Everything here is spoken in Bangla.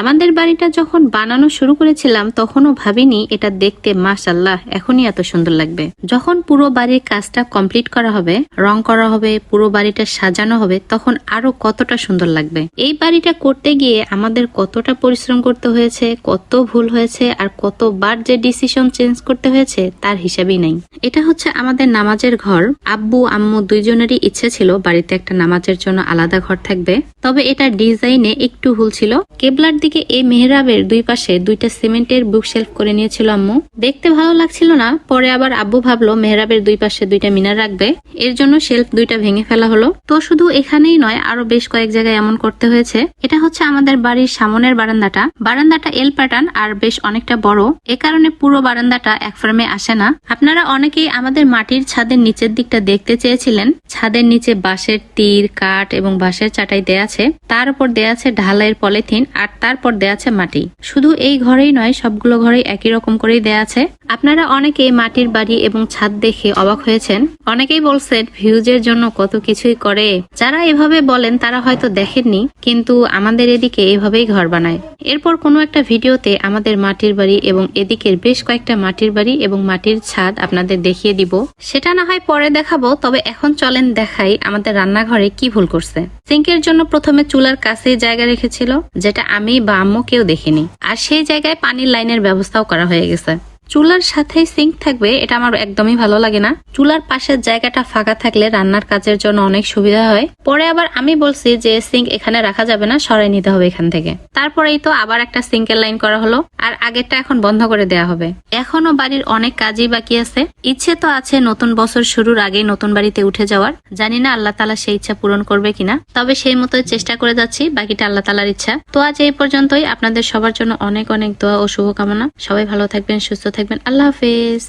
আমাদের বাড়িটা যখন বানানো শুরু করেছিলাম, তখনও ভাবিনি এটা দেখতে মাশাল্লাহ এখনই এত সুন্দর লাগবে। যখন পুরো বাড়ির কাজটা কমপ্লিট করা হবে, রং করা হবে, পুরো বাড়িটা সাজানো হবে, তখন আরও কতটা সুন্দর লাগবে। এই বাড়িটা করতে গিয়ে আমাদের কতটা পরিশ্রম করতে হয়েছে, কত ভুল হয়েছে, আর কতবার যে ডিসিশন চেঞ্জ করতে হয়েছে, তার হিসাবই নাই। এটা হচ্ছে আমাদের নামাজের ঘর। আব্বু, আম্মু দুইজনেরই ইচ্ছে ছিল বাড়িতে একটা নামাজের জন্য আলাদা ঘর থাকবে। তবে এটা ডিজাইনে একটু ভুল ছিল। কেবলার দিকে এই মেহরাবের দুই পাশে দুইটা সিমেন্টের বুক শেলফ করে নিয়েছিল আম্মু। দেখতে ভালো লাগছিল না, পরে আবার আব্বু ভাবলো মেহরাবের দুই পাশে দুইটা মিনার রাখবে। এর জন্য শেলফ দুইটা ভেঙে ফেলা হলো। তো শুধু এখানেই নয়, আরও বেশ কয়েক জায়গায় এমন করতে হয়েছে। এটা হচ্ছে আমাদের বাড়ির সামনের বারান্দাটা। বারান্দাটা এল প্যাটার্ন আর বেশ অনেকটা বড়। এ কারণে পুরো বারান্দাটা এক ফ্রেমে আসে না। আপনারা অনেকেই আমাদের মাটির ছাদের নিচের দিকটা দেখতে চেয়েছিলেন। ছাদের নিচে বাঁশের তীর, কাঠ এবং বাঁশের চাটাই দেয়া আছে, তার উপর দেয়া আছে ঢালাইয়ের পলিথিন আর তারপর দেয়া আছে মাটি। শুধু এই ঘরেই নয়, সবগুলো ঘরেই একই রকম করেই দেয়া আছে। আপনারা অনেকেই মাটির বাড়ি এবং ছাদ দেখে অবাক হয়েছেন। অনেকেই বলছেন, ভিউজের জন্য কত কিছুই করে। যারা এভাবে বলেন, তারা হয়তো দেখেননি, কিন্তু আমাদের এদিকে এভাবেই ঘর বানায়। এরপর কোনো একটা ভিডিওতে আমাদের মাটির বাড়ি এবং এদিকের বেশ কয়েকটা মাটির বাড়ি এবং মাটির ছাদ আপনাদের দেখিয়ে দিব। সেটা না হয় পরে দেখাবো, তবে এখন চলেন দেখাই আমাদের রান্নাঘরে কি ভুল করছে। সিঙ্কের জন্য প্রথমে চুলার কাছে জায়গা রেখেছিল, যেটা আমি বা আম্মু কেউ দেখিনি। আর সেই জায়গায় পানির লাইনের ব্যবস্থাও করা হয়ে গেছে। চুলার সাথেই সিঙ্ক থাকবে, এটা আমার একদমই ভালো লাগে না। চুলার পাশের জায়গাটা ফাঁকা থাকলে রান্নার কাজের জন্য অনেক সুবিধা হয়। পরে আবার আমি বলছি যে সিঙ্ক এখানে রাখা যাবে না, সরাই নিতে হবে এখান থেকে। তারপরেই তো আবার একটা সিঙ্কের লাইন করা হলো, আর আগেরটা এখন বন্ধ করে দেয়া হবে। এখনও বাড়ির অনেক কাজই বাকি আছে। ইচ্ছে তো আছে নতুন বছর শুরুর আগেই নতুন বাড়িতে উঠে যাওয়ার। জানি না আল্লাহ তালা সেই ইচ্ছা পূরণ করবে কিনা, তবে সেই মতো চেষ্টা করে যাচ্ছি, বাকিটা আল্লাহ তালার ইচ্ছা। তো আজ এই পর্যন্তই, আপনাদের সবার জন্য অনেক অনেক দোয়া ও শুভকামনা। সবাই ভালো থাকবেন, সুস্থ থাকবেন। আল্লাহ হাফেজ।